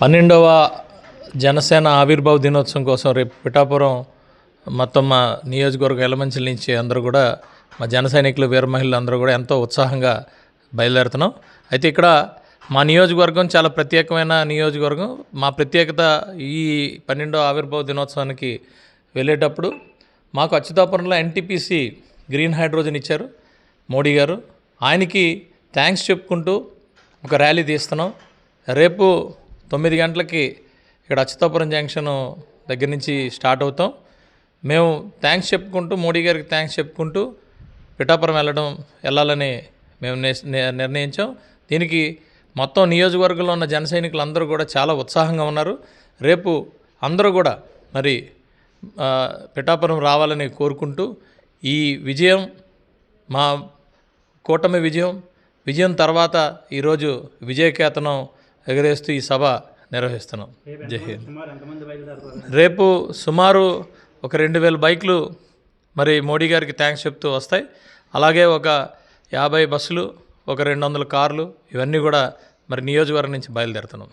పన్నెండవ జనసేన ఆవిర్భావ దినోత్సవం కోసం రేపు పిఠాపురం మొత్తం మా నియోజకవర్గ ఎలమంచిల నుంచి అందరూ కూడా మా జన సైనికులు వీర మహిళలు అందరూ కూడా ఎంతో ఉత్సాహంగా బయలుదేరుతున్నాం. అయితే ఇక్కడ మా నియోజకవర్గం చాలా ప్రత్యేకమైన నియోజకవర్గం. మా ప్రత్యేకత ఈ పన్నెండవ ఆవిర్భావ దినోత్సవానికి వెళ్ళేటప్పుడు మాకు అచ్యుతాపురంలో ఎన్టీపీసీ గ్రీన్ హైడ్రోజన్ ఇచ్చారు మోడీ గారు. ఆయనకి థ్యాంక్స్ చెప్పుకుంటూ ఒక ర్యాలీ తీస్తున్నాం. రేపు తొమ్మిది గంటలకి ఇక్కడ అచ్యుతాపురం జంక్షన్ దగ్గర నుంచి స్టార్ట్ అవుతాం. మేము థ్యాంక్స్ చెప్పుకుంటూ మోడీ గారికి థ్యాంక్స్ చెప్పుకుంటూ పిఠాపురం వెళ్ళడం వెళ్ళాలని మేము నిస్- ని- నిర్ణయించాం. దీనికి మొత్తం నియోజకవర్గంలో ఉన్న జన సైనికులందరూ కూడా చాలా ఉత్సాహంగా ఉన్నారు. రేపు అందరూ కూడా మరి పిఠాపురం రావాలని కోరుకుంటూ ఈ విజయం మా కూటమి విజయం విజయం తర్వాత ఈరోజు విజయకేతనం ఎగరేస్తూ ఈ సభ నిర్వహిస్తున్నాం. జై హింద్. సుమారు ఎంతమంది బయలుదేరుతారు రేపు సుమారు ఒక రెండు వేల బైకులు మరి మోడీ గారికి థ్యాంక్స్ చెప్తూ వస్తాయి. అలాగే ఒక యాభై బస్సులు ఒక రెండు వందల కార్లు ఇవన్నీ కూడా మరి నియోజకవర్గం నుంచి బయలుదేరుతున్నాం.